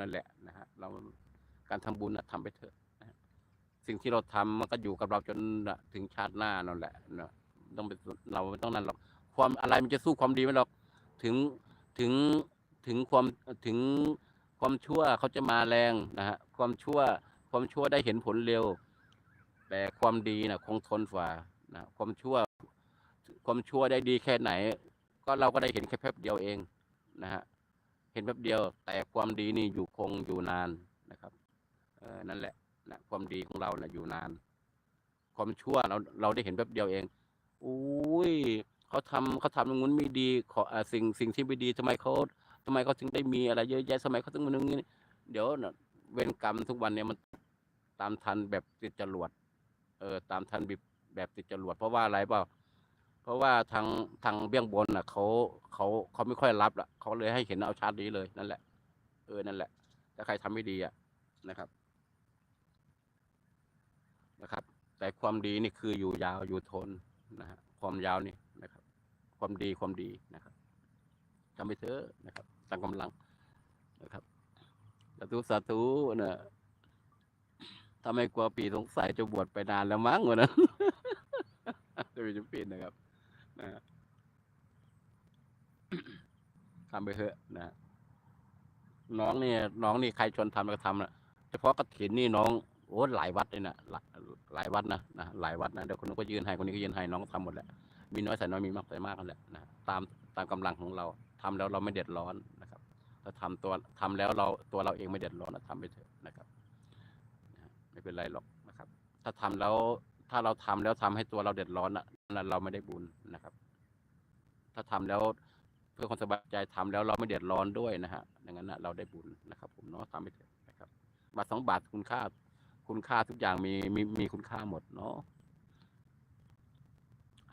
นั่นแหละนะฮะเราการทำบุญนะทำไปเถอะนะสิ่งที่เราทำมันก็อยู่กับเราจนถึงชาติหน้านั่นแหละนะต้องเป็นเราไม่ต้องนั่นหรอกความอะไรมันจะสู้ความดีไม่หรอกถึงถึงถึงความถึงความชั่วเขาจะมาแรงนะฮะความชั่วความชั่วได้เห็นผลเร็ว แต่ความดีนะคงทนฝ่านะความชั่ว ความชั่วได้ดีแค่ไหน ก็เราก็ได้เห็นแค่แป๊บเดียวเองนะฮะ ห็นแป๊บเดียว แต่ความดีนี่อยู่คงอยู่นานนะครับเออนั่นแหละนะความดีของเรานะอยู่นาน ความชั่วเราเราได้เห็นแป๊บเดียวเองอุ้ยเขาทำเขาทำอย่างนู้นไม่ดีขอสิ่งสิ่งที่ไม่ดีทำไมเขาทำไมเขาถึงได้มีอะไรเยอะแยะทำไมเขาถึงมันอย่างนี้เดี๋ยวนะเวรกรรมทุกวันเนี่ยมันตามทันแบบติดจรวดเออตามทันแบบแบบติดจรวดเพราะว่าอะไรเปล่า ราะว่าทางทางเบื้องบนน่ะเขาเขาเขาไม่ค่อยรับละเขาเลยให้เห็นเอาชาตินี้เลยนั่นแหละ เออนั่นแหละถ้าใครทำไม่ดีอะนะครับนะครับ แต่ความดีนี่คืออยู่ยาวอยู่ทนนะฮะความยาวนี่นะครับ ความดีความดีนะครับทำไปเถอะนะครับตั้งกำลังนะครับสาธุสาธุนะถ้าไมกลัวปีสงสัยจะบวชไปนานแล้วมั้งวะนะจะมีจุปีนนะครับ นะฮะทำไปเถอะนะน้องเนี่ยน้องนี่ใครชวนทำก็ทำนะเฉพาะกระถินนี่น้องโอ้หลายวัดเลยนะหลายหลายวัดนะนะหลายวัดนะเดี๋ยวคนนู้นก็ยืนให้คนนี้ก็ยืนให้น้องทำหมดแหละมีน้อยใส่น้อยมีมากใส่มากกันแหละนะตามตามกำลังของเราทำแล้วเราไม่เดือดร้อนนะครับถ้าทำตัวทำแล้วเราตัวเราเองไม่เดือดร้อนนะทำไปเถอะนะครับไม่เป็นไรหรอกนะครับ ถ้าทำแล้ว ถ้าเราทำแล้วทำให้ตัวเราเดือดร้อนอะนั่นเราไม่ได้บุญนะครับ ถ้าทำแล้วเพื่อความสบายใจทำแล้วเราไม่เดือดร้อนด้วยนะฮะดังนั้นนะเราได้บุญนะครับ ผมเนาะทำไปเถอะนะครับบาทสองบาทคุณค่า คุณค่าทุกอย่างมีมีมีคุณค่าหมดเนาะ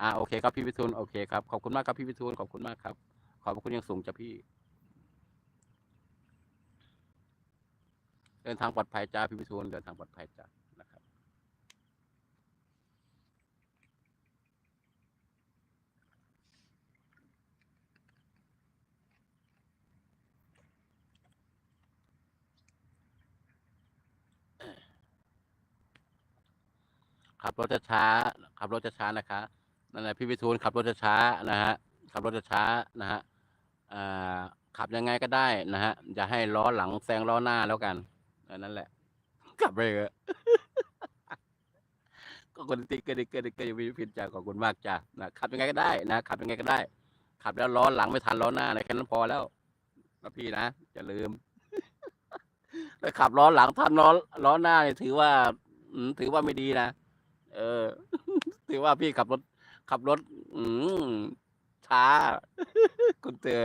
อ่าโอเคครับพี่วิทูลโอเคครับขอบคุณมากครับพี่วิทูลขอบคุณมากครับ ขอบคุณยังสูงจ้ะพี่เดินทางปลอดภัยจ้าพี่วิทูลเดินทางปลอดภัยจ้า ขับรถช้าๆขับรถช้าๆนะคะนั่นแหละพี่วิทูลขับรถช้าๆนะฮะขับรถช้าๆนะฮะขับยังไงก็ได้นะฮะอย่าให้ล้อหลังแซงล้อหน้าแล้วกันนั่นแหละขับไปเถอะก็คนติกเกอร์ติ๊กเกอร์ติ๊กเกอร์ยังมีพินจ้าขอบคุณมากจ้านะขับยังไงก็ได้นะขับยังไงก็ได้ ขับแล้วล้อหลังไม่ทันล้อหน้านะแค่นั้นพอแล้วนะพี่นะจะลืมถ้าขับล้อหลังทันล้อล้อหน้าเนี่ยถือว่าถือว่าไม่ดีนะ เออ ถือว่าพี่ขับรถ ขับรถ อืมช้า คุณเตอ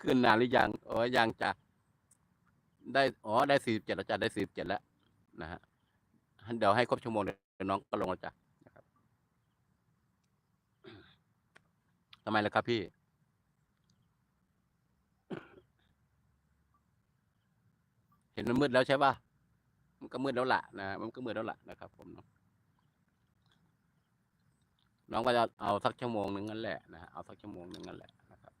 ขึ้นนานหรือยังอ๋อยังจ้ะได้อ๋อได้สี่สิบเจ็ดแล้วจ้ะได้สี่สิบเจ็ดแล้วนะฮะเดี๋ยวให้ครบชั่วโมงเดี๋ยวน้องก็ลงแล้วจ้ะทำไมล่ะครับพี่ เห็นมันมืดแล้วใช่ป่ะ มันก็มืดแล้วล่ะนะ มันก็มืดแล้วล่ะนะครับผมเนาะ น้องก็จะเอาสักชั่วโมงหนึ่งนั่นแหละนะฮะเอาสักชั่วโมงหนึ่งนั่นแหละนะครับ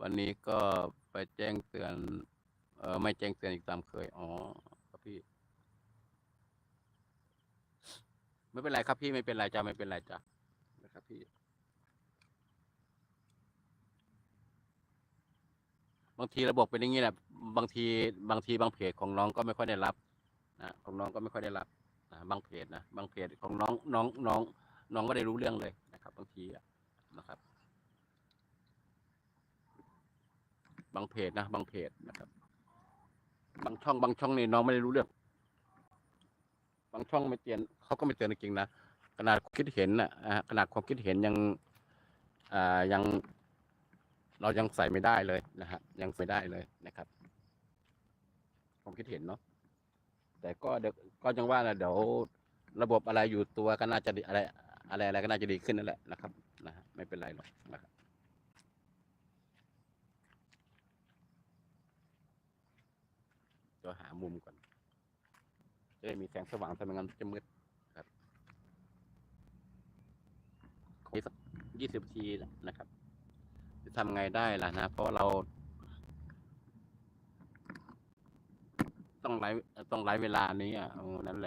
วันนี้ก็ไปแจ้งเตือน เออไม่แจ้งเตือนอีกตามเคยอ๋อครับพี่ ไม่เป็นไรครับพี่ไม่เป็นไรจ้ะไม่เป็นไรจ้ะนะครับพี่บางทีระบบเป็นอย่างนี้แหละ บางทีบางทีบางเพจของน้องก็ไม่ค่อยได้รับนะของน้องก็ไม่ค่อยได้รับ นะบางเพจนะบางเพจของน้องน้องน้องน้องก็ได้รู้เรื่องเลยนะครับ บางทีนะครับ บางเพจนะ บางเพจนะครับ บางช่องบางช่องนี่น้องไม่ได้รู้เรื่อง บางช่องไม่เตือนเขาก็ไม่เตือนจริงนะขนาดคิดเห็นนะขนาดความคิดเห็นยังอ่ายังเรายังใส่ไม่ได้เลยนะฮะยังใส่ไม่ได้เลยนะครับ ความคิดเห็นเนาะ แต่ก็เดี๋ยวก็ยังว่านะเดี๋ยวระบบอะไรอยู่ตัวก็น่าจะดีอะไรอะไรอะไรก็น่าจะดีขึ้นนั่นแหละนะครับนะฮะไม่เป็นไรหรอกนะครับเดี๋ยวหามุมก่อนจะได้มีแสงสว่างถ้าไมงั้นจะมืดครับขอสักยี่สิบทีนะครับ จะทำไงได้ล่ะนะ เพราะเรา ต้องหลายต้องหลายเวลานี้อะนั่นแหละ